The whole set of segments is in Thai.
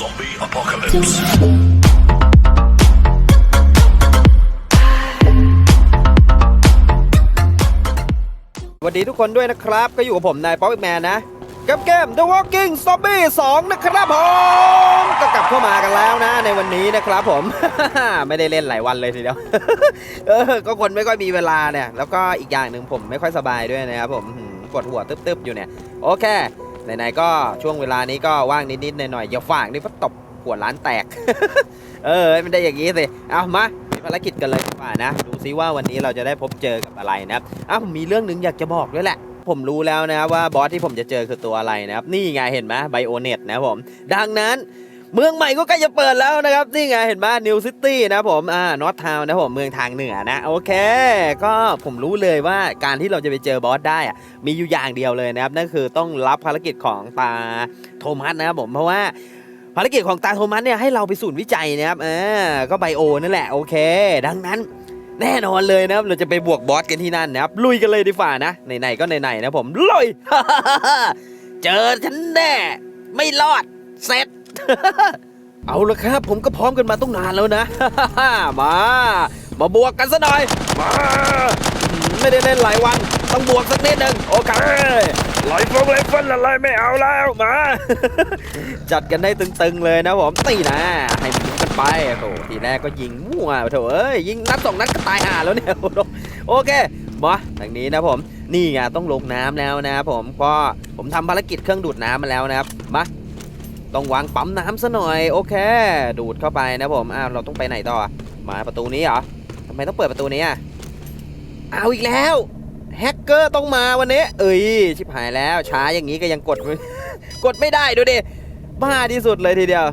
Zombie apocalypse. สวัสดีทุกคนด้วยนะครับ ก็อยู่กับผมนายป๊อปแมนนะ กับเกม The Walking Zombie 2 นะครับผมก็กลับเข้ามากันแล้วนะในวันนี้นะครับผม ไม่ได้เล่นหลายวันเลยทีเดียว เออ ก็คนไม่ค่อยมีเวลาเนี่ย แล้วก็อีกอย่างหนึ่งผมไม่ค่อยสบายด้วยนะครับผมหืมปวดหัวตึ๊บๆอยู่เนี่ย โอเค ไหนๆก็ช่วงเวลานี้ก็ว่างนิดๆหน่อยๆอย่าฝากนี่เพราะตบหัวร้านแตก เออไม่ได้อย่างนี้สิเอามามีภารกิจกันเลยดีกว่านะ ดูซิว่าวันนี้เราจะได้พบเจอกับอะไรนะครับอ้าวผมมีเรื่องหนึ่งอยากจะบอกด้วยแหละ ผมรู้แล้วนะครับว่าบอสที่ผมจะเจอคือตัวอะไรนะครับ นี่ไงเห็นไหมไบโอเน็ตนะผม ดังนั้น เมืองใหม่ก็ใกล้จะเปิดแล้วนะครับ นี่ไงเห็นไหมนิวซิตี้นะผมอ่านอตทาวน์นะผมเมืองทางเหนือนะ โอเค ก็ผมรู้เลยว่าการที่เราจะไปเจอบอสได้อะมีอยู่อย่างเดียวเลยนะครับ นั่นคือต้องรับภารกิจของตาโทมัสนะครับผมเพราะว่าภารกิจของตาโทมัสเนี่ยให้เราไปศูนย์วิจัยนะครับเออก็ไบโอนั่นแหละโอเค ดังนั้นแน่นอนเลยนะครับ เราจะไปบวกบอสกันที่นั่นนะครับ ลุยกันเลยดีฝ่านะไหนๆก็ไหนๆนะผมลุยเจอฉันแน่ ไม่รอดเสร็จ เอาละครับ ผมก็พร้อมกันมาต้องนานแล้วนะ มา มาบวกกันซะหน่อย มาอืมไม่ได้เล่นหลายวัน ต้องบวกสักนิดหนึ่งโอเคไลฟ์ฟงไลฟ์ฟันอะไรไม่เอาแล้วมา จัดกันได้ตึงๆเลยนะผมตีนะให้มันรู้กันไปโอ้โหทีแรกก็ยิงมั่วโถเอ้ยยิงนัดสองนัดก็ตายห่าแล้วเนี่ยโอ้โหโอเคมาทางนี้นะผมนี่ไงต้องลงน้ำแล้วนะครับผมก็ผมทำภารกิจเครื่องดูดน้ำมาแล้วนะครับมา ต้องวางปั๊มน้ำซะหน่อยโอเค ดูดเข้าไปนะผมอ้าวเราต้องไปไหนต่อมาประตูนี้เหรอทำไมต้องเปิดประตูนี้อะเอาอีกแล้วแฮกเกอร์ต้องมาวันนี้ เอ้ยชิบหายแล้วช้าอย่างนี้ก็ยังกดกดไม่ได้ดูดิบ้าที่สุดเลยทีเดียว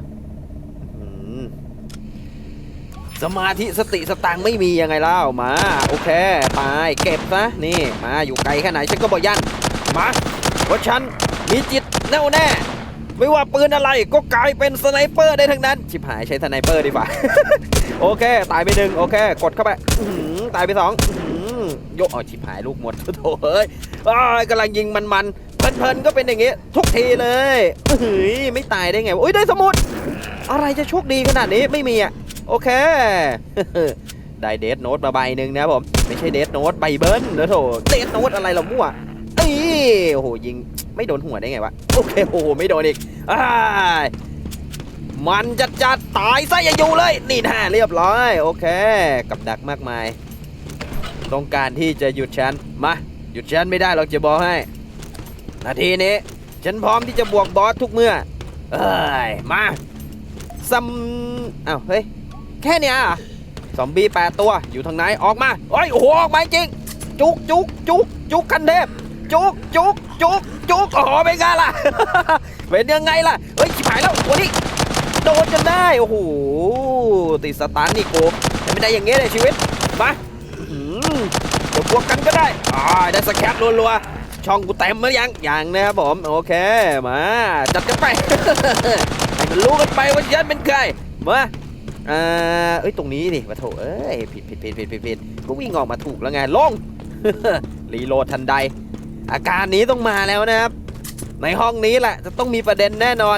สมาธิสติสตังไม่มียังไงเล่ามาโอเคตายเก็บซะนี่มาอยู่ไกลแค่ไหนฉันก็บอกยันมาเพราะฉันมีจิตแน่วแน่ ไม่ว่าปืนอะไรก็กลายเป็นสไนเปอร์ได้ทั้งนั้น ชิบหายใช้สไนเปอร์ดีกว่า โอเค ตายไปหนึ่งโอเค กดเข้าไปตายไปสองอื้อหือโยกเอาชิบหายลูกหมดโถ่เอ้ยกำลังยิงมันๆเพลินๆก็เป็นอย่างงี้ ทุกทีเลยเฮ้ยไม่ตายได้ไงวะอุ้ยได้สมุด อะไรจะโชคดีขนาดนี้ไม่มีอะโอเคได้เดทโน้ตมาใบหนึ่งนะผม ไม่ใช่เดทโน้ตใบเบิ้ลนะโถเดทโน้ตอะไรเรามั่วเอ้โอ้โหยิง ไม่โดนหัวได้ไงวะ โอเค โอ้โห ไม่โดนอีกอมันจะจัดตายซะอย่าอยู่เลย นี่น่าเรียบร้อย โอเค กับดักมากมาย ต้องการที่จะหยุดฉัน มา หยุดฉันไม่ได้หรอกจะบอกให้ นาทีนี้ ฉันพร้อมที่จะบวกบอสทุกเมื่อ เอ้ย มาซัมอ้าวเฮ้ย แค่เนี้ยอซอมบี้แปดตัว อยู่ทางไหน ออกมาเฮ้ย โอ้โห ออกมาจริง จุกจุกจุกจุกคันเทพ จุกจุกจุกจุกโอ้โหเป็นไงล่ะ เป็นยังไงล่ะ เฮ้ย ชิบหายแล้ววันนี้โดนจนได้ โอ้โห ติดสตันนี่กูจะไม่ได้อย่างงี้เลยชีวิต มาอื้อหือเดี๋ยวบวกกันก็ได้อ่าได้สแคปรัวๆ ช่องกูเต็มหรือยัง ยังนะครับผม โอเค มา จัดกันไปให้มันรู้กันไปว่าฉันเป็นใคร มาเอ้ย ตรงนี้ดิมาโถเอ้ย ผิดผิดผิดผิดผิดผิดก็วิ่งออกมาถูกแล้วไง ลง รีโหลดทันใด อาการนี้ต้องมาแล้วนะครับ ในห้องนี้แหละจะต้องมีประเด็นแน่นอน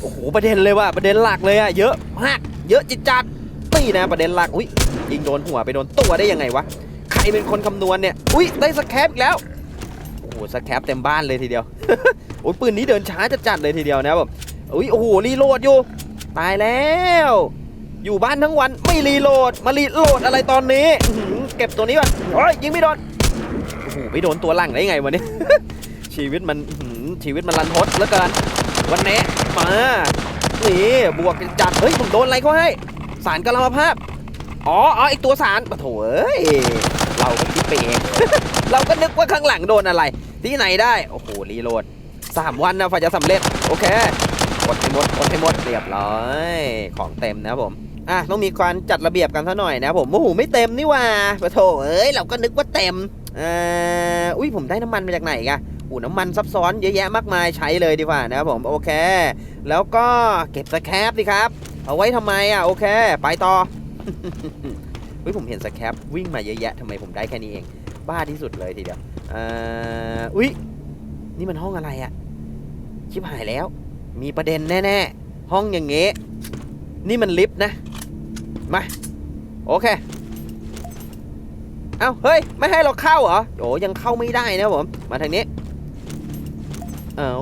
โอ้โหประเด็นเลยว่ะประเด็นหลักเลยอะเยอะมากเยอะจิตจัดนี่นะประเด็นหลักอุ้ยยิงโดนหัวไปโดนตัวได้ยังไงวะใครเป็นคนคำนวณเนี่ยอุ้ยได้สแคปอีกแล้วโอ้โหสแคปเต็มบ้านเลยทีเดียวโอ้ยปืนนี้เดินช้าจัดจัดเลยทีเดียวนะครับผมอุ้ยโอ้โหรีโหลดอยู่ ตายแล้ว อยู่บ้านทั้งวันไม่รีโหลดมารีโหลดอะไรตอนนี้เก็บตัวนี้ก่อนโอ้ยยิงไม่โดน ไม่โดนตัวหลังได้ไงวะเนี่ยชีวิตมันชีวิตมันรันทดเหลือเกินวันนี้มานี่บวกกันจัดเฮ้ยผมโดนอะไรเขาให้สารกลามภาพอ๋ออ๋อไอตัวสารปะโถเอ้ยเราก็คิดไปเองเราก็นึกว่าข้างหลังโดนอะไร ที่ไหนได้ โอ้โหรีโหลดสามวันนะฝ่าจะสำเร็จ โอเคกดให้หมดกดให้หมดเรียบร้อย ของเต็มนะผมอะต้องมีการจัดระเบียบกันซะหน่อยนะผมโอ้โหไม่เต็มนี่ว่าปะโถเอ้ยเราก็นึกว่าเต็ม อ่าอุ้ยผมได้น้ำมันมาจากไหนกะอู้น้ำมันซับซ้อนเยอะแยะมากมายใช้เลยดีกว่านะครับผมโอเค แล้วก็เก็บสแครปสิครับ เอาไว้ทำไมอะโอเค ไปต่อเฮ้ยผมเห็นสแครปวิ่งมาเยอะแยะทำไมผมได้แค่นี้เอง บ้าที่สุดเลยทีเดียวอ่าอุ้ยนี่มันห้องอะไรอะชิบหายแล้ว มีประเด็นแน่ๆ ห้องอย่างเงี้ นี่มันลิฟต์นะ มา โอเค เอาเฮ้ย ไม่ให้เราเข้าเหรอโอ้ยังเข้าไม่ได้นะผมมาทางนี้เอ้า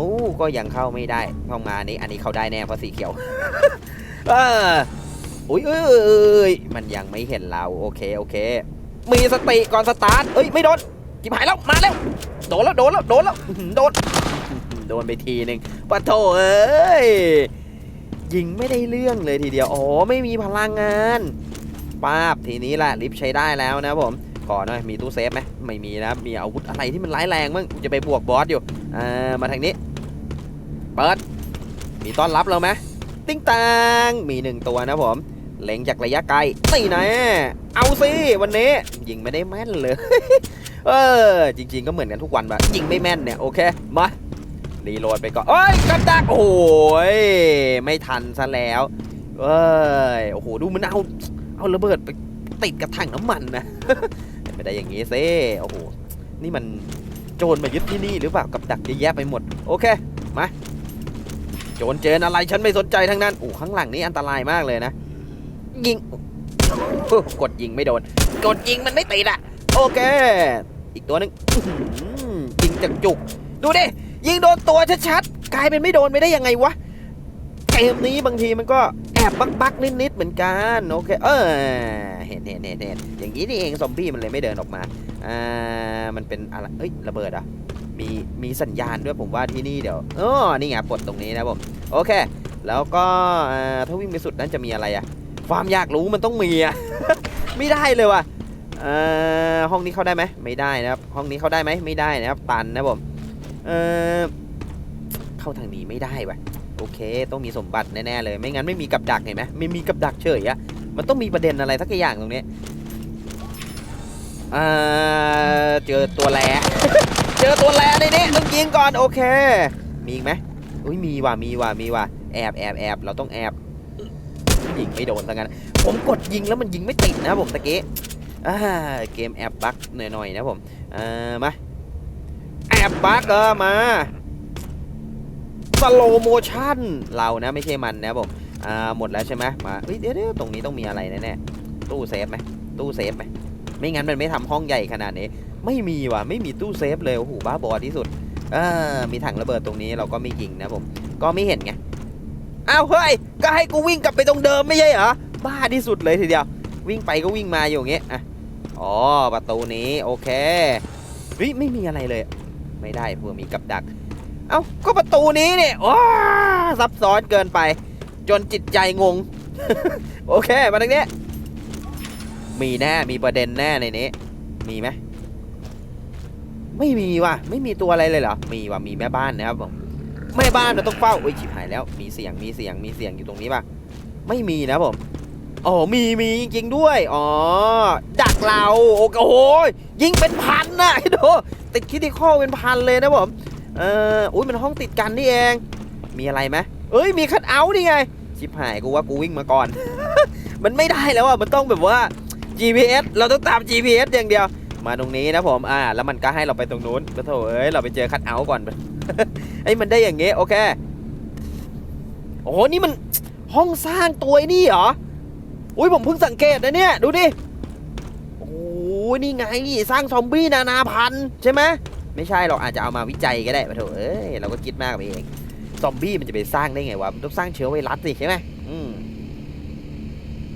ก็ยังเข้าไม่ได้ห้องมานี้อันนี้เข้าได้แน่เพราะสีเขียวเอออุ้ยเอ้ยมันยังไม่เห็นเราโอเคโอเค มีสติก่อนสตาร์ทเอ้ยไม่โดนจิบหายแล้วมาแล้วโดนแล้วโดนแล้วโดนแล้วโดนโดนไปทีหนึ่งปะโถเอ้ยยิงไม่ได้เรื่องเลยทีเดียว อ๋อ ไม่มีพลังงานป้าบทีนี้แหละลิฟต์ใช้ได้แล้วนะผม่อนหน่อยมีตู้เซฟไหมไม่มีนะมีอาวุธอะไรที่มันร้ายแรงมั้งจะไปบวกบอสอยู่อ่ามาทางนี้เปิดมีต้อนรับเราไหมติ้งตางมีหนึ่งตัวนะผมเล็งจากระยะไกลนี่นะเอาสิวันนี้ยิงไม่ได้แม่นเลยเออจริง ๆก็เหมือนกันทุกวันแบบยิงไม่แม่นเนี่ยโอเคมารีโหลดไปก่อนเอ้ยกับดักโอ้ยไม่ทันซะแล้วเอ้ยโอ้โหดูมันเอาเอาระเบิดไปติดกับถังน้ำมันนะ ไม่ได้อย่างงี้ซิโอ้โห นี่มันโจรมายึดที่นี่หรือเปล่ากับดักเยอะแยะไปหมด โอเค มา โจรเจนอะไรฉันไม่สนใจทั้งนั้นโอ้ข้างหลังนี่อันตรายมากเลยนะ ยิงกดยิงไม่โดน กดยิงมันไม่ติดอะโอเค อีกตัวหนึ่งยิงจากจุก ดูดิ ยิงโดนตัวชัดๆ กลายเป็นไม่โดนไปได้ยังไงวะ เกมนี้บางทีมันก็แอบบักๆนิดๆเหมือนกัน โอเค เออ เห็นเห็นเห็นเห็นอย่างนี้นี่เองซอมบี้มันเลยไม่เดินออกมาอ่ามันเป็นอะไรเอ้ยระเบิดอะมีมีสัญญาณด้วยผมว่าที่นี่เดี๋ยวอ๋อนี่ไงปลดตรงนี้นะผมโอเค แล้วก็ถ้าวิ่งไปสุดนั้นจะมีอะไรอะความอยากรู้มันต้องมีอะไม่ได้เลยว่ะห้องนี้เข้าได้ไหมไม่ได้นะครับห้องนี้เข้าได้ไหมไม่ได้นะครับตันนะผมเออเข้าทางนี้ไม่ได้ว่ะโอเค ต้องมีสมบัติแน่ๆเลย ไม่งั้นไม่มีกับดักเห็นไหมไม่มีกับดักเฉยอะ มันต้องมีประเด็นอะไรสักอย่างตรงนี้อ่าเจอตัวแลเจอตัวแลในนี้ต้องยิงก่อนโอเค มีอีกไหมอุ้ยมีว่ะมีว่ะมีว่ะแอบแอบแอบเราต้องแอบยิงไม่โดนซะงั้นผมกดยิงแล้วมันยิงไม่ติดนะผมตะกี้เกมแอบบั๊กหน่อยๆนะผมอ่ามาแอบบั๊กเออมาสโลโมชั่นเรานะไม่ใช่มันนะผม อ่าหมดแล้วใช่ไหมมาเดี๋ยวเดี๋ยวตรงนี้ต้องมีอะไรแน่ๆตู้เซฟไหมตู้เซฟไหมไม่งั้นมันไม่ทำห้องใหญ่ขนาดนี้ ไม่มีว่ะไม่มีตู้เซฟเลยโอ้โหบ้าบอที่สุดเออมีถังระเบิดตรงนี้เราก็ไม่ยิงนะผมก็ไม่เห็นไงอ้าวเฮ้ยก็ให้กูวิ่งกลับไปตรงเดิมไม่ใช่เหรอบ้าที่สุดเลยทีเดียว วิ่งไปก็วิ่งมาอยู่อย่างเงี้ยอะอ๋อประตูนี้โอเคเฮ้ยไม่มีอะไรเลย ไม่ได้เพื่อมีกับดัก เอ้าก็ประตูนี้เนี่ยว้าซับซ้อนเกินไป จนจิตใจงง โอเค มาทางนี้ มีแน่ มีประเด็นแน่ในนี้ มีไหมไม่มีว่ะ ไม่มีตัวอะไรเลยเหรอ มีว่ะ มีแม่บ้านนะครับผมแม่บ้านเราต้องเฝ้าอุ้ยฉิบหายแล้ว มีเสียง มีเสียง มีเสียงอยู่ตรงนี้ป่ะ ไม่มีนะผมอ๋อมีมีจริงๆด้วย อ๋อ ดักเราโอ้โห ยิงเป็นพันนะไอ้ดูติดคิดที่ข้อเป็นพันเลยนะผม เอออุ้ยมันห้องติดกันนี่เอง มีอะไรไหมเอ้ย มีคัทเอาท์นี่ไง ชิบหายกูว่ากูวิ่งมาก่อน มันไม่ได้แล้วอะมันต้องแบบว่า GPS เราต้องตาม GPS อย่างเดียว มาตรงนี้นะผมอ่าแล้วมันก็ให้เราไปตรงนู้นก็โถเอ้ยเราไปเจอคัทเอาท์ก่อนไอ้มันได้อย่างเงี้ยโอเคโอ้โหนี่มันห้องสร้างตัวนี่เหรออุ้ยผมเพิ่งสังเกตนะเนี่ยดูดิโอ้โหนี่ไงสร้างซอมบี้นานาพันธุ์ใช่ไหมไม่ใช่หรอกอาจจะเอามาวิจัยก็ได้ปะโถเอ้ยเราก็คิดมากไปเอง ซอมบี้มันจะไปสร้างได้ไงวะ มันต้องสร้างเชื้อไวรัสสิใช่ไหมอืม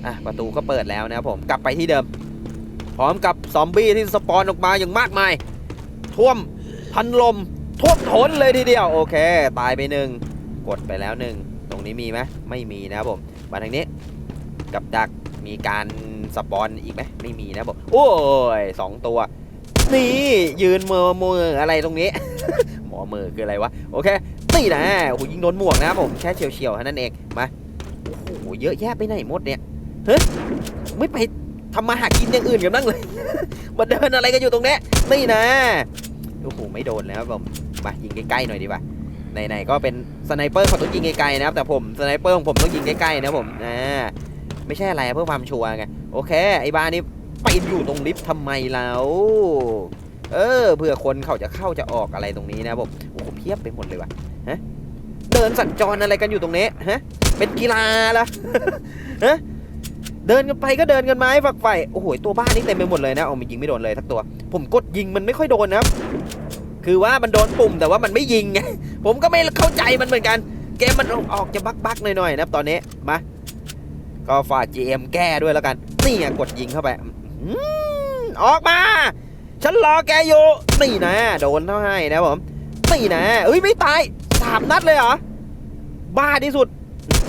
อะประตูก็เปิดแล้วนะครับผมกลับไปที่เดิม พร้อมกับซอมบี้ที่สปอนออกมาอย่างมากมาย ท่วมพันลม ท่วมท้นเลยทีเดียว โอเค ตายไปหนึ่งกดไปแล้วหนึ่งตรงนี้มีไหมไม่มีนะครับผมมาทางนี้กับดักมีการสปอนอีกไหมไม่มีนะผมโอ้ยสองตัว นี่ยืนมือมืออะไรตรงนี้ หมอมือคืออะไรวะ โอเค นี่นะโอ้โหยิงโดนหมวกนะครับผมแค่เฉียวๆเท่านั้นเองมาโอ้โหเยอะแยะไปไหนหมดเนี่ยเฮ้ยไม่ไปทำมาหากินอย่างอื่นกันบ้างเลยมาเดินอะไรกันอยู่ตรงเนี้ยนี่นะโอ้โหไม่โดนแล้วผมมายิงใกล้ๆหน่อยดีกว่าไหนๆก็เป็นสไนเปอร์เขาต้องยิงไกลๆนะครับแต่ผมสไนเปอร์ของผมต้องยิงใกล้ๆนะผมอ่าไม่ใช่อะไรเพื่อความชัวร์ไงโอเคไอ้บ้านนี้ไปอยู่ตรงลิฟต์ทำไมแล้วเออเพื่อคนเขาจะเข้าจะออกอะไรตรงนี้นะผมโอ้โหเพียบไปหมดเลยว่ะ ฮะเดินสัญจรอะไรกันอยู่ตรงนี้ฮะเป็นกีฬาละฮะเดินกันไปก็เดินกันไม้ฝักใฝ่โอ้โหตัวบ้านนี่เต็มไปหมดเลยนะเอามันยิงไม่โดนเลยทักตัว ผมกดยิงมันไม่ค่อยโดนนะครับคือว่ามันโดนปุ่มแต่ว่ามันไม่ยิงไงผมก็ไม่เข้าใจมันเหมือนกัน เกมมันออกจะบักบักๆหน่อยๆนะครับตอนนี้มาก็ฝาก GM แก้ด้วยแล้วกัน นี่ไงกดยิงเข้าไปอออกมา ฉันรอแกอยู่ นี่นะ โดนเท่าให้นะผม นี่นะเอ้ย ไม่ตาย สามนัดเลยเหรอ บ้าที่สุด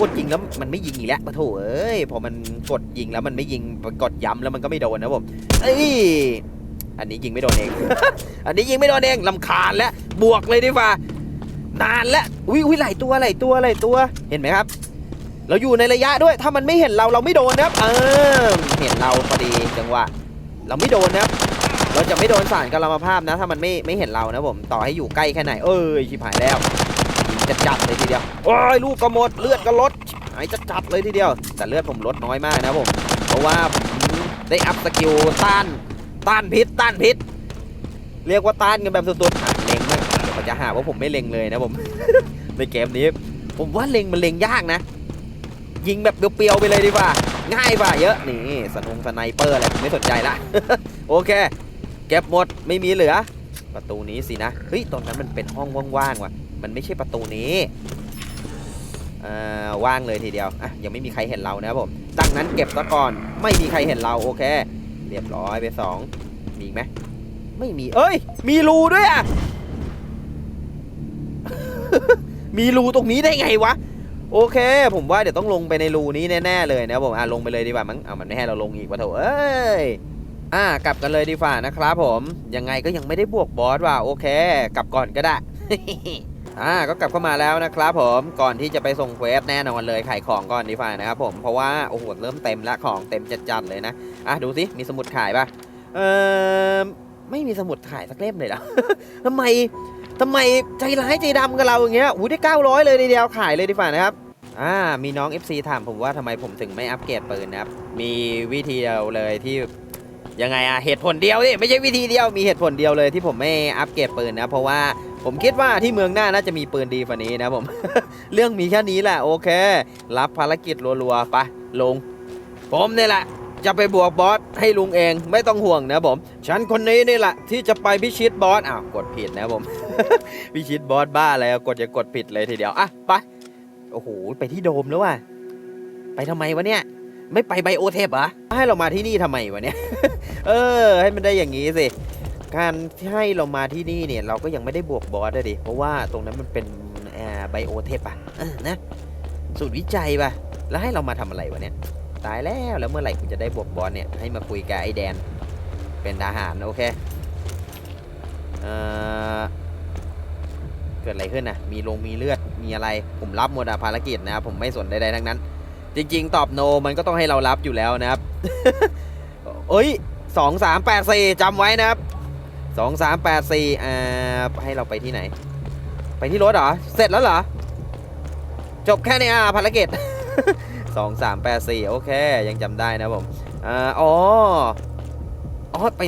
กดยิงแล้วมันไม่ยิงอีกแล้วปะโถเอ้ย พอมันกดยิงแล้วมันไม่ยิงกดย้ำแล้วมันก็ไม่โดนนะผมเอ้ย อันนี้ยิงไม่โดนเอง อันนี้ยิงไม่โดนเองลำคาญแล้วบวกเลยดีกว่านานแล้วอุ้ยอุ้ยหลายตัวหลายตัวหลายตัว เห็นไหมครับ เราอยู่ในระยะด้วย ถ้ามันไม่เห็นเราเราไม่โดนนะครับ เออ เห็นเราพอดีจังหวะ เราไม่โดนนะครับ เราจะไม่โดนสารกลมภาพนะ ถ้ามันไม่ไม่เห็นเรานะผม ต่อให้อยู่ใกล้แค่ไหน เอ้ยชิบหายแล้ว จะจัดเลยทีเดียว โอ้ยลูกก็หมดเลือดก็ลดหายจะจัดเลยทีเดียว แต่เลือดผมลดน้อยมากนะผม เพราะว่าผมได้อัพสกิลต้านต้านพิษต้านพิษ เรียกว่าต้านกันแบบสุดๆอะเล็งมั้งเดี๋ยวมันจะหาว่าผมไม่เล็งเลยนะผม ในเกมนี้ ผมว่าเล็งมันเล็งยากนะ ยิงแบบเปรียวๆไปเลยดีกว่า ง่ายกว่าเยอะนี่สนุงสไนเปอร์อะไรผมไม่สนใจละ โอเค เก็บหมดไม่มีเหลือ ประตูนี้สินะ เฮ้ยตรงนั้นมันเป็นห้องว่างๆว่ะ มันไม่ใช่ประตูนี้อ่าว่างเลยทีเดียวอะยังไม่มีใครเห็นเรานะครับผมดังนั้นเก็บซะก่อนไม่มีใครเห็นเราโอเค เรียบร้อยไปสองมีอีกไหมไม่มีเอ้ย มีรูด้วยอะมีรูตรงนี้ได้ไงวะโอเค ผมว่าเดี๋ยวต้องลงไปในรูนี้แน่ๆเลยนะผมอะลงไปเลยดีกว่ามั้งเอามันไม่ให้เราลงอีกวะโถเอ้ยอ่ากลับกันเลยดีฝ่านะครับผมยังไงก็ยังไม่ได้บวกบอสว่ะโอเค กลับก่อนก็ได้ อ่าก็กลับเข้ามาแล้วนะครับผมก่อนที่จะไปส่งเควสแน่นอนเลยขายของก่อนดีฝ่านะครับผมเพราะว่าโอ้โหเริ่มเต็มละของเต็มจัดๆเลยนะอะดูสิมีสมุดขายปะเออไม่มีสมุดขายสักเล่มเลยเหรอทำไมทำไมใจร้ายใจดำกับเราอย่างเงี้ยอู้ได้900 เลยทีเดียวขายเลยดีฝ่านะครับอ่ามีน้อง FC ถามผมว่าทำไมผมถึงไม่อัปเกรดปืนนะครับมีวิธีเดียวเลยที่ยังไงอะเหตุผลเดียวนี่ไม่ใช่วิธีเดียวมีเหตุผลเดียวเลยที่ผมไม่อัปเกรดปืนนะเพราะว่า ผมคิดว่าที่เมืองหน้าน่าจะมีปืนดีกว่านี้นะผม เรื่องมีแค่นี้แหละโอเค รับภารกิจรัวๆไปลงผมนี่แหละ จะไปบวกบอสให้ลุงเองไม่ต้องห่วงนะผม ฉันคนนี้นี่แหละ ที่จะไปพิชิตบอสอ้าวกดผิดนะผม พิชิตบอสบ้าแล้วกดจะกดผิดเลยทีเดียวอะไปโอ้โหไปที่โดมแล้วว่ะไปทำไมวะเนี่ยไม่ไปไบโอเทปเหรอให้เรามาที่นี่ทำไมวะเนี่ย เออ ให้มันได้อย่างนี้สิ การที่ให้เรามาที่นี่เนี่ย เราก็ยังไม่ได้บวกบอสเลยดิ เพราะว่าตรงนั้นมันเป็นไบโอเทปอะอนะสูตรวิจัยปะแล้วให้เรามาทำอะไรวะเนี่ย ตายแล้วแล้วเมื่อไหร่กูจะได้บวกบอสเนี่ย ให้มาคุยกับไอ้แดน เป็นทหารโอเคเออเกิดอะไรขึ้นน่ะมีลงมีเลือดมีอะไรผมรับหมดอะภารกิจนะครับผมไม่สนใดๆทั้งนั้น จริง ๆ ตอบโนมันก็ต้องให้เรารับอยู่แล้วนะครับเอ้ยสองสามแปดสี่จำไว้นะครับ สองสามแปดสี่อ่าให้เราไปที่ไหน ไปที่รถเหรอ เสร็จแล้วเหรอ จบแค่นี้อะภารกิจสองสามแปดสี่โอเค ยังจำได้นะผมอ่าอ๋ออ๋อไป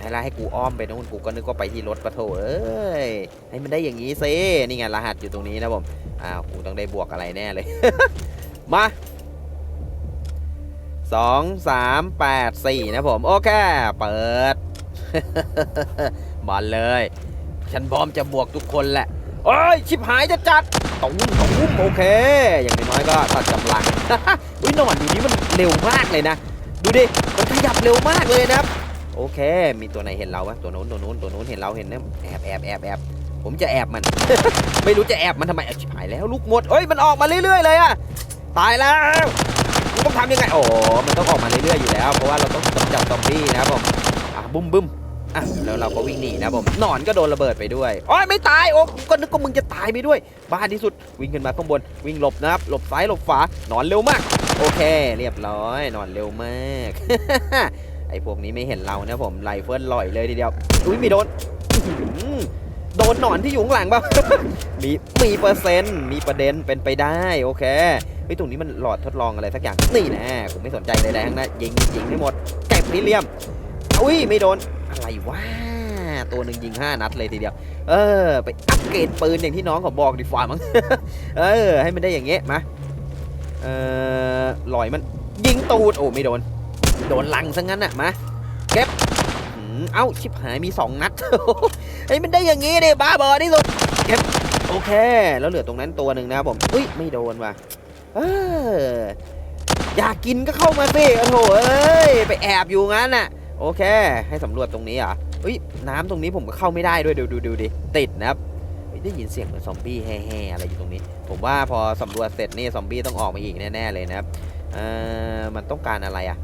ให้ละให้กูอ้อมไปนู่นกูก็นึกว่าไปที่รถปะโถเอ้ยให้มันได้อย่างนี้ซินี่ไงรหัสอยู่ตรงนี้นะผมอ้าวกูต้องได้บวกอะไรแน่เลย มาสองสามแปดสี่นะผม โอเค เปิด บอลเลย ฉันพร้อมจะบวกทุกคนแหละโอ้ยชิบหายจะจัดตุ้มตุ้มโอเค อย่างน้อยก็ตัดกำลังอุ้ยหนอนอยู่นี้มันเร็วมากเลยนะ ดูดิมันขยับเร็วมากเลยนะครับ โอเค มีตัวไหนเห็นเราปะตัวโน้นตัวโน้นตัวโน้นเห็นเราเห็นนะแอบแอบแอบแอบผมจะแอบมัน ไม่รู้จะแอบมันทำไมอะชิบหายแล้วลูกหมดเอ้ยมันออกมาเรื่อยๆเลยอะตายแล้วต้องทำยังไงโอ้มันต้องออกมาเรื่อยๆอยู่แล้ว เพราะว่าเราต้องกำจัดซอมบี้นะครับผมอะบุ้มบึ้ม อะแล้วเราก็วิ่งหนีนะผมหนอนก็โดนระเบิดไปด้วยโอ้ยไม่ตายโอ้ก็นึกว่ามึงจะตายไปด้วย บ้าที่สุดวิ่งขึ้นมาข้างบนวิ่งหลบนะครับหลบซ้ายหลบขวาหนอนเร็วมาก โอเค เรียบร้อยหนอนเร็วมากไอ้พวกนี้ไม่เห็นเรานะผมไลเฟิลลอยเลยทีเดียวอุ้ยมีโดนโดนหนอนที่อยู่ข้างหลังเปล่ามีมีเปอร์เซ็นต์มีประเด็นเป็นไปได้โอเคเฮ้ยตรงนี้มันหลอดทดลองอะไรสักอย่างนี่แน่ผมไม่สนใจเลยทั้งนั้นยิงยิงให้หมดเก็บพิเลียมอุ้ยไม่โดน อะไรวะตัวหนึ่งยิง 5 นัดเลยทีเดียว เออ ไปอัปเกรดปืนอย่างที่น้องเขาบอกดีฝ่ามั้ง เออ ให้มันได้อย่างเงี้ยมา เออลอยมันยิงตูด โอ้ไม่โดน โดนลังซะงั้นอะมาเก็บเอ้า ชิบหายมีสองนัดไอ้มันได้อย่างงี้ดิบ้าบอที่สุดเก็บโอเค แล้วเหลือตรงนั้นตัวหนึ่งนะครับผมอุ้ยไม่โดนว่ะเอออยากกินก็เข้ามาสิโอ้โหเอ้ยไปแอบอยู่งั้นน่ะ โอเค ให้สำรวจตรงนี้อะอุ้ยน้ำตรงนี้ผมก็เข้าไม่ได้ด้วยดูดูดูดิติดนะครับได้ยินเสียงเหมือนซอมบี้แห่ๆอะไรอยู่ตรงนี้ ผมว่าพอสำรวจเสร็จนี่ซอมบี้ต้องออกมาอีกแน่ๆเลยนะครับเอ่อมันต้องการอะไรอะ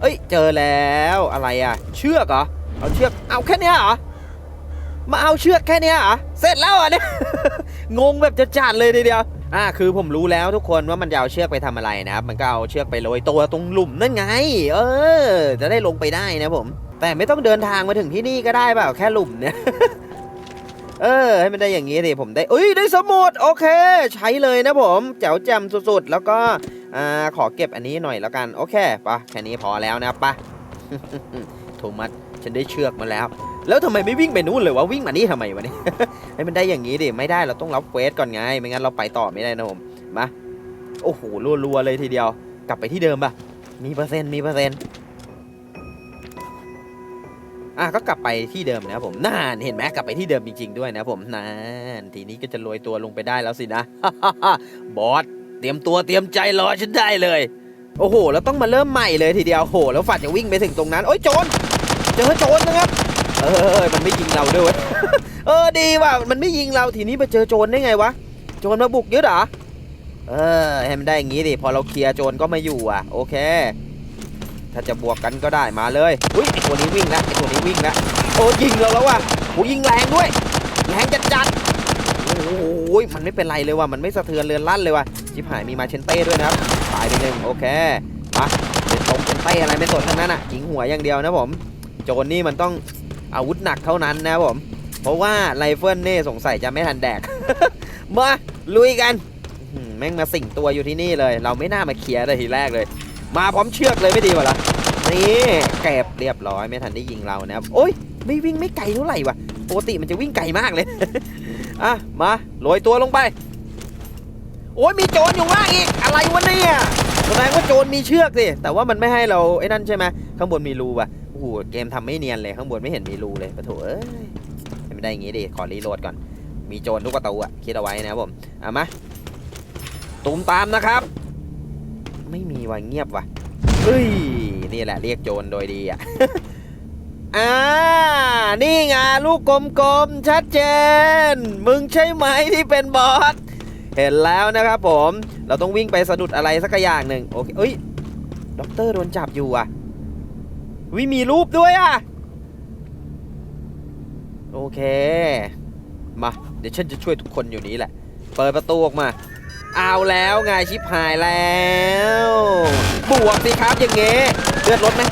เอ้ยเจอแล้วอะไรอะ เชือกเหรอเอาเชือกเอาแค่เนี้ยเหรอมาเอาเชือกแค่เนี้ยเหรอเสร็จแล้วอะเนี่ยงงแบบจะจัดเลยทีเดียว อ่าคือผมรู้แล้วทุกคนว่ามันจะเอาเชือกไปทำอะไรนะครับ มันก็เอาเชือกไปโรยตัวตรงหลุมนั่นไง เออ จะได้ลงไปได้นะผม แต่ไม่ต้องเดินทางมาถึงที่นี่ก็ได้เปล่าแค่หลุมเนี่ยเออ ให้มันได้อย่างนี้ดิผมได้เอ้ยได้สมุดโอเค ใช้เลยนะผมแจ๋วแจ่มสุดๆ แล้วก็อ่าขอเก็บอันนี้หน่อยแล้วกัน โอเคปะแค่นี้พอแล้วนะปะโทมัสฉันได้เชือกมาแล้ว แล้วทำไมไม่วิ่งไปนู่นเลยวะวิ่งมานี่ทำไมวะเนี่ย ให้มันได้อย่างนี้ดิไม่ได้เราต้องรับเควสก่อนไง ไม่งั้นเราไปต่อไม่ได้นะผมมาโอ้โหรัวๆเลยทีเดียว กลับไปที่เดิมปะมีเปอร์เซ็นต์มีเปอร์เซ็นต์อะก็กลับไปที่เดิมนะผมน่านเห็นไหมกลับไปที่เดิมจริง ๆ ด้วยนะผมน่านทีนี้ก็จะโรยตัวลงไปได้แล้วสินะ บอสเตรียมตัวเตรียมใจรอฉันได้เลย โอ้โห แล้วต้องมาเริ่มใหม่เลยทีเดียวโอ้โหแล้วฝัดจะวิ่งไปถึงตรงนั้น โอ้ยโจรเจอโจรนะครับ เออ มันไม่ยิงเราด้วยเวยเออดีว่ะ มันไม่ยิงเราทีนี้มาเจอโจรได้ไงวะ โจรมาบุกยึดเหรอ เออให้มันได้อย่างงี้ดิ พอเราเคลียร์โจรก็ไมาอยู่อะ โอเค ถ้าจะบวกกันก็ได้มาเลย อุ้ยไอตัวนี้วิ่งแล้วไอตัวนี้วิ่งแล้วโอ้ยิงเราแล้วว่ะโอ้ยิงแรงด้วย แรงจัดจัดๆโอ้ยมันไม่เป็นไรเลยว่ะ มันไม่สะเทือนเรือนลั่นเลยว่ะ ชิบหายมีมาเชนเต้ด้วยนะครับ ตายไปหนึ่งโอเค มาเป็นตรงเป็นเต้อะไรไม่สนทั้งนั้นอะยิงหัวอย่างเดียวนะผม โจรนี่มันต้อง อาวุธหนักเท่านั้นนะครับผม เพราะว่าไรเฟิลนี่สงสัยจะไม่ทันแดก มาลุยกันแม่งมาสิงตัวอยู่ที่นี่เลย เราไม่น่ามาเคลียร์เลยทีแรกเลย มาพร้อมเชือกเลยไม่ดีกว่าล่ะนี่เก็บเรียบร้อยไม่ทันได้ยิงเรานะครับโอ้ยไม่วิ่งไม่ไกลเท่าไหร่วะปกติมันจะวิ่งไกลมากเลยอะมาโรยตัวลงไป โอ้ยมีโจรอยู่ข้างล่างอีกอะไรวะเนี่ยแสดงว่าโจรมีเชือกสิแต่ว่ามันไม่ให้เราไอ้นั่นใช่ไหมข้างบนมีรูว่ะ โหเกมทำไม่เนียนเลยข้างบนไม่เห็นมีรูเลยปะโถเอ้ยให้มันได้อย่างงี้ดิขอรีโหลดก่อน มีโจรทุกประตูอะคิดเอาไว้นะครับผมเอามาตูมตามนะครับ ไม่มีว่ะเงียบว่ะเฮ้ยนี่แหละเรียกโจรโดยดีอะอ่า นี่ไงลูกกลมๆ ชัดเจน มึงใช่ไหมที่เป็นบอส เห็นแล้วนะครับผม เราต้องวิ่งไปสะดุดอะไรสักอย่างหนึ่งโอเคเอ้ย ด็อกเตอร์โดนจับอยู่อะ วิมีรูปด้วยอะ โอเค มา เดี๋ยวฉันจะช่วยทุกคนอยู่นี้แหละ เปิดประตูออกมา เอาแล้วไงชิบหายแล้วบวกสิครับอย่างเงี้เลือดลดไหม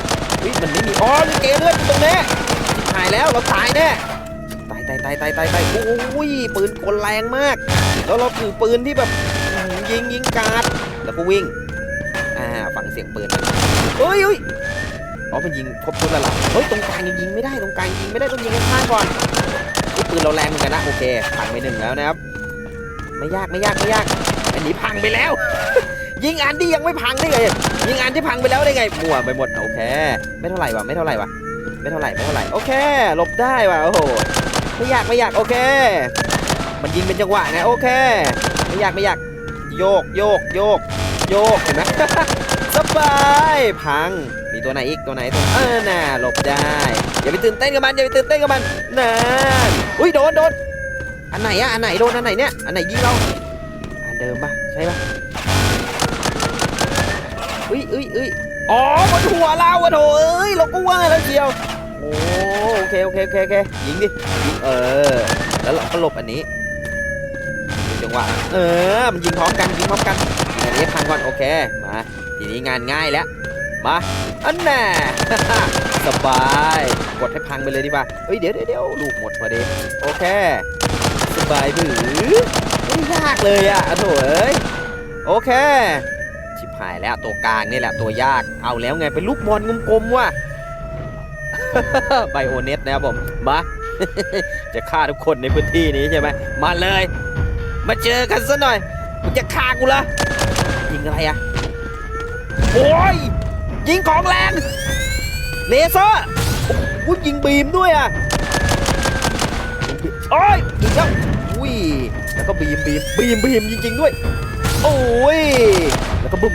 วิมันไม่มีอ๋อลูกเกเลือดตรงนี้ชิบหายแล้วเราตายแน่ตายตายตายตายตายตายโอ้ยปืนกลแรงมาก แล้วเราถือปืนที่แบบยิงยิงการ์ดแล้วก็วิ่งอ่าฟังเสียงปืนเฮ้ยเฮ้ย อ๋อมันยิงครบชุดแล้วเหรอเฮ้ยตรงกลางยังยิงไม่ได้ตรงกลางยิงไม่ได้ต้องยิงข้างก่อนปืนเราแรงเหมือนกันนะโอเคพังไปหนึ่งแล้วนะครับ ไม่ยากไม่ยากไม่ยากอันนี้พังไปแล้ว ยิงอันที่ยังไม่พังได้ไงยิงอันที่พังไปแล้วได้ไงมั่วไปหมดโอเค ไม่เท่าไหร่วะไม่เท่าไหร่วะไม่เท่าไหร่ไม่เท่าไหร่โอเคหลบได้ว่ะโอ้โหไม่ยากไม่ยากโอเค มันยิงเป็นจังหวะไงโอเค ไม่ยากไม่ยากโยกโยกโยกโยกเห็นไหม ยพัง มีตัวไหนอีกตัวไหนตัวเออน่ะหลบได้ อย่าไปตื่นเต้นกับมันอย่าไปตื่นเต้นกับมันนั่นอุ้ยโดนโดนอันไหนอะอันไหนโดนอันไหนเนี่ยอันไหนยิงเราอันเดิมปะใช่ปะอุ้ยอุ้ยอุ้ยอ๋อบนหัวเราอะโถเอ้ยเราก็ว่าแล้วเชียวโอ้โอเคโอเคโอเคโอเคยิงดิยิงเออ แล้วเราก็หลบอันนี้จังหวะเออ มันยิงพร้อมกันยิงพร้อมกันงอันนี้พังก่อนโอเคมาทีนี้งานง่ายแล้ว มาอันแน่สบาย กดให้พังไปเลยดีกว่าเฮ้ยเดี๋ยวเดี๋ยวลูกหมดพอดีโอเค สบายบือไม่ยากเลยอะ่ะโถเอ้ยโอเคชิบหายแล้วตัวกลางนี่แหละตัวยากเอาแล้วไงเป็นลูกบอลกลมๆว่ะไบโอเน็ตนะครับผมมาจะฆ่าทุกคนในพื้นที่นี้ใช่ไหมมาเลย มาเจอกันซะหน่อยมึงจะฆ่ากูเหรอยิงอะไรอะโอ้ย ยิงของแรงเลเซอร์โอ้ยยิงบีมด้วยอะโอ้ยยิงแล้วอุ้ยแล้วก็บีมบีมบีมบีมจริงๆด้วย โอ้ยแล้วก็บึ้ม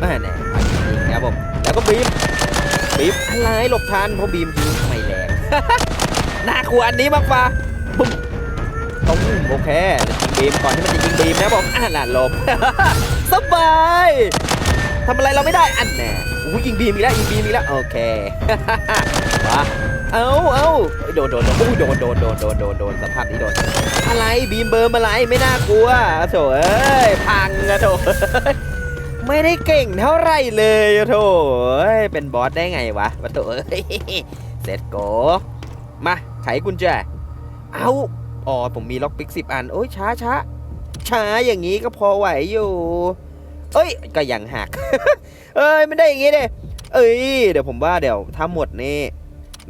แม่แน่ยิงนะครับผมแล้วก็บีมบีมอะไรหลบทันเพราะบีมยิงไม่แรงน่ากลัวอันนี้มากกว่าบึ้มต้มโอเคยิงบีมก่อนที่มันจะยิงบีมนะผมอ่านหลบสบาย ทำอะไรเราไม่ได้อันแน่อู้ยิงบีมอีกแล้วยิงบีมอีกแล้วโอเคมาเอาเอาโดนโดนโดนอุ้ยโดนโดนโดนโดนโดนโดนสภาพนี้โดนอะไรบีมเบิร์มอะไรไม่น่ากลัวโถเอ้ยพังอะโถไม่ได้เก่งเท่าไรเลยโถเอ้ยเป็นบอสได้ไงวะวะโถเอ้ยเสร็จโกมาไขกุญแจเอาอ๋อผมมีล็อกปิกสิบอัน โอ้ยช้าช้าช้าอย่างนี้ก็พอไหวอยู่ เอ้ย ก็ยังหัก เอ้ยไม่ได้อย่างงี้เด้เอ้ย เดี๋ยวผมว่าเดี๋ยวถ้าหมดนี่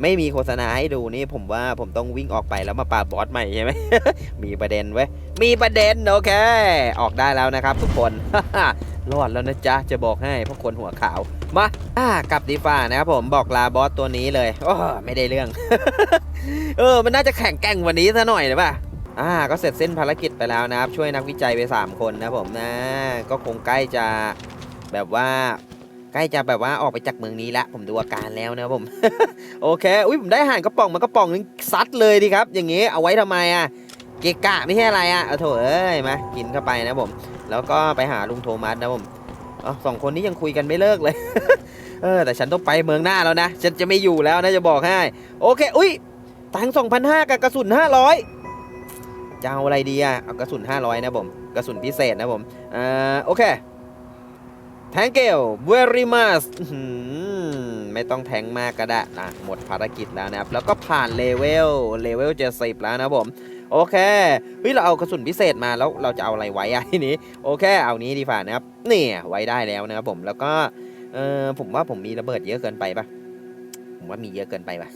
ไม่มีโฆษณาให้ดูนี่ผมว่าผมต้องวิ่งออกไปแล้วมาปราบบอสใหม่ใช่ไหม มีประเด็นเว้ย มีประเด็นโอเค ออกได้แล้วนะครับทุกคน รอดแล้วนะจ๊ะ จะบอกให้พวกคนหัวขาว มาอ่ากลับดีฟ้านะครับผมบอกลาบอสตัวนี้เลย โอ้ไม่ได้เรื่อง เออ มันน่าจะแข่งแกร่งวันนี้ซะหน่อยนะป่ะ อ่าก็เสร็จเส้นภารกิจไปแล้วนะครับ ช่วยนักวิจัยไป 3 คนนะผมนะก็คงใกล้จะแบบว่าใกล้จะแบบว่าออกไปจากเมืองนี้ละผมดูอาการแล้วนะผม โอเคอุ้ยผมได้อาหารกระป๋องมากระป๋องนึงซัดเลยดีครับ อย่างงี้เอาไว้ทำไมอะเกะกะไม่ใช่อะไรอะเอาโถเอ้ยมากินเข้าไปนะผม แล้วก็ไปหาลุงโทมัสนะผมอ๋อสองคนนี้ยังคุยกันไม่เลิกเลย เออ แต่ฉันต้องไปเมืองหน้าแล้วนะ ฉันจะไม่อยู่แล้วนะจะบอกให้ โอเค อุ้ยตังสองพันห้ากับกระสุนห้าร้อย จะเอาอะไรดีอะเอากระสุนห้าร้อยนะผม กระสุนพิเศษนะผม อ่า โอเค แทงเกล very much ไม่ต้องแทงมากก็ได้นะหมดภารกิจแล้วนะครับ แล้วก็ผ่านเลเวล เลเวลเจ็ดสิบแล้วนะผม โอเค เฮ้ย เราเอากระสุนพิเศษมาแล้วเราจะเอาอะไรไว้อะทีนี้ โอเค เอานี้ดีกว่านะครับ นี่ไว้ได้แล้วนะครับผม แล้วก็ เออผมว่าผมมีระเบิดเยอะเกินไปปะผมว่ามีเยอะเกินไปปะ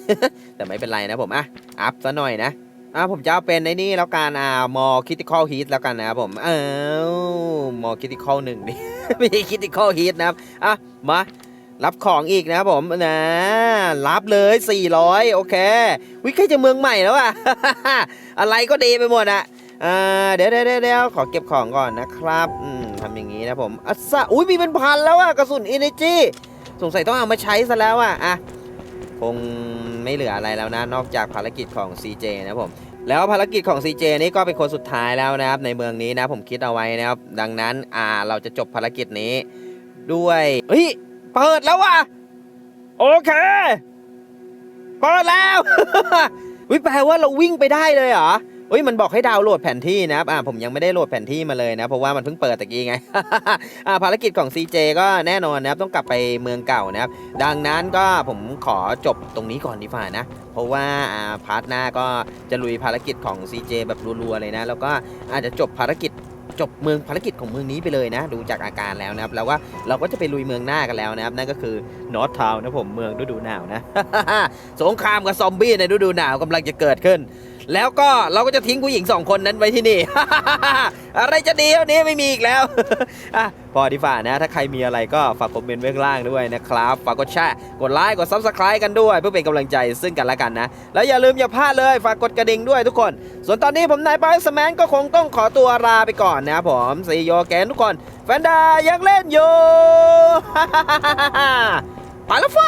แต่ไม่เป็นไรนะผมอะอัพซะหน่อยนะ อะผมจะเอาเป็นในนี่แล้วกันอ่ามอคิติคอลฮีทแล้วกันนะครับผมเอ้ามอคิติคอลหนึ่งดิไม่ใช่คิติคอลฮีทนะครับอะมารับของอีกนะครับผมนะรับเลย 400 โอเค วิใกล้จะเมืองใหม่แล้วอะอะไรก็ดีไปหมดอะอ่าเดี๋ยวเดี๋ยวเดี๋ยวขอเก็บของก่อนนะครับอืมทำอย่างนี้นะผมอัสซะอุ้ยมีเป็นพันแล้วอะกระสุนอินเนจีสงสัยต้องเอามาใช้ซะแล้วอะอะ คงไม่เหลืออะไรแล้วนะ นอกจากภารกิจของ CJ นะผม แล้วภารกิจของ CJ นี้ก็เป็นคนสุดท้ายแล้วนะครับ ในเมืองนี้นะผมคิดเอาไว้นะครับ ดังนั้นอ่าเราจะจบภารกิจนี้ ด้วยเฮ้ยเปิดแล้วว่ะโอเคเปิดแล้ว วิแปลว่าเราวิ่งไปได้เลยเหรอ เฮ้ยมันบอกให้ดาวน์โหลดแผนที่นะครับอ่าผมยังไม่ได้โหลดแผนที่มาเลยนะ เพราะว่ามันเพิ่งเปิดตะกี้ไง อ่าภารกิจของ CJ ก็แน่นอนนะครับต้องกลับไปเมืองเก่านะครับ ดังนั้นก็ผมขอจบตรงนี้ก่อนดีกว่านะ เพราะว่าอ่าพาร์ทหน้าก็จะลุยภารกิจของ CJ แบบรัวๆเลยนะ แล้วก็อาจจะจบภารกิจจบเมืองภารกิจของเมืองนี้ไปเลยนะ ดูจากอาการแล้วนะครับแล้วว่าเราก็จะไปลุยเมืองหน้ากันแล้วนะครับ นั่นก็คือนอร์ททาวนะผมเมืองฤดูหนาวนะ สงครามกับซอมบี้ในฤดูหนาวกำลังจะเกิดขึ้น แล้วก็เราก็จะทิ้งผู้หญิงสองคนนั้นไว้ที่นี่ อะไรจะดีเท่านี้ไม่มีอีกแล้วอะพอดีฝ่านะ ถ้าใครมีอะไรก็ฝากคอมเมนต์ไว้ข้างล่างด้วยนะครับ ฝากกดแชร์กดไลค์กด Subscribe กันด้วย เพื่อเป็นกำลังใจซึ่งกันและกันนะ แล้วอย่าลืมอย่าพลาดเลย ฝากกดกระดิ่งด้วยทุกคน ส่วนตอนนี้ผมนายปาสแมนก็คงต้องขอตัวลาไปก่อนนะผมซีโยแกนทุกคน แฟนดายังเล่นอยู่ ไปแล้วไฟ